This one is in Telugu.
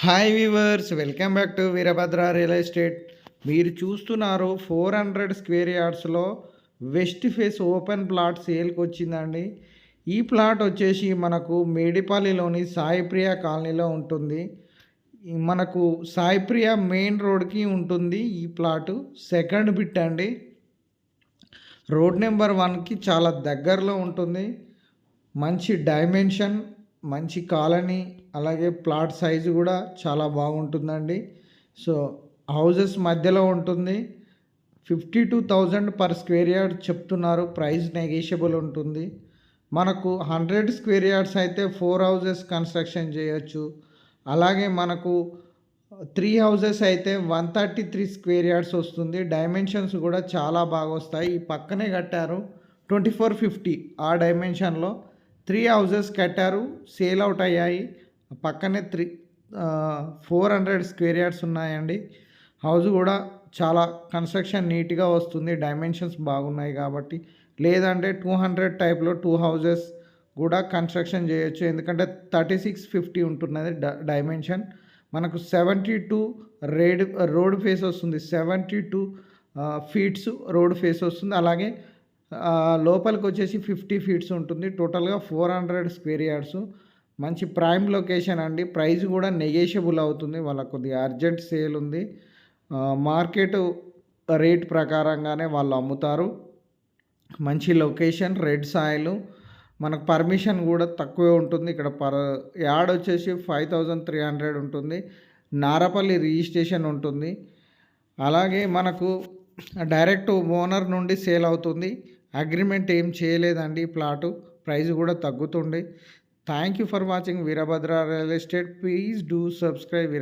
Hi viewers welcome back to Veerabhadra real estate. మీరు చూస్తున్నారు ఫోర్ హండ్రెడ్ స్క్వేర్ యార్డ్స్లో వెస్ట్ ఫేస్ ఓపెన్ ప్లాట్ సేల్కి వచ్చిందండి. ఈ ప్లాట్ వచ్చేసి మనకు మేడిపల్లిలోని సాయిప్రియ కాలనీలో ఉంటుంది. మనకు సాయిప్రియ మెయిన్ రోడ్కి ఉంటుంది ఈ ప్లాటు. సెకండ్ బిట్ అండి. రోడ్ నెంబర్ వన్కి చాలా దగ్గరలో ఉంటుంది. మంచి డైమెన్షన్ మంచి కాలనీ అలాగే ప్లాట్ సైజు కూడా చాలా బాగుంటుందండి. సో హౌజెస్ మధ్యలో ఉంటుంది. Fifty two thousand per square yard చెప్తున్నారు. ప్రైస్ నెగేషియబుల్ ఉంటుంది. మనకు హండ్రెడ్ స్క్వేర్ యార్డ్స్ అయితే ఫోర్ హౌజెస్ కన్స్ట్రక్షన్ చేయొచ్చు. అలాగే మనకు త్రీ హౌజెస్ అయితే one thirty three square yards వస్తుంది. డైమెన్షన్స్ కూడా చాలా బాగా వస్తాయి. ఈ పక్కనే కట్టారు ట్వంటీ ఫోర్ ఫిఫ్టీ ఆ డైమెన్షన్లో. త్రీ హౌజెస్ కట్టారు సేల్ అవుట్ అయ్యాయి. పక్కనే three four hundred square yards ఉన్నాయండి. హౌస్ కూడా చాలా కన్స్ట్రక్షన్ నీట్గా వస్తుంది డైమెన్షన్స్ బాగున్నాయి కాబట్టి. లేదంటే టూ హండ్రెడ్ టైప్లో టూ హౌజెస్ కూడా కన్స్ట్రక్షన్ చేయొచ్చు. ఎందుకంటే థర్టీ సిక్స్ ఫిఫ్టీ ఉంటున్నది డైమెన్షన్. మనకు seventy two road road face వస్తుంది. Seventy two feets road face వస్తుంది. అలాగే లోపలికి వచ్చేసి ఫిఫ్టీ ఫీట్స్ ఉంటుంది. టోటల్గా ఫోర్ హండ్రెడ్ స్క్వేర్ యార్డ్స్. మంచి ప్రైమ్ లొకేషన్ అండి. ప్రైస్ కూడా నెగేషియబుల్ అవుతుంది. వాళ్ళ కొద్దిగా అర్జెంట్ సేల్ ఉంది. మార్కెట్ రేట్ ప్రకారంగానే వాళ్ళు అమ్ముతారు. మంచి లొకేషన్ రెడ్ సాయిల్. మనకు పర్మిషన్ కూడా తక్కువే ఉంటుంది. ఇక్కడ పర్ యాడ్ వచ్చేసి ఫైవ్ థౌజండ్ త్రీ హండ్రెడ్ ఉంటుంది. నారపల్లి రిజిస్ట్రేషన్ ఉంటుంది. అలాగే మనకు డైరెక్ట్ ఓనర్ నుండి సేల్ అవుతుంది. అగ్రిమెంట్ ఏం చేయలేదండి ప్లాటు. ప్రైస్ కూడా తగ్గుతుంది thank you for watching Veerabhadra real estate. Please do subscribe Veera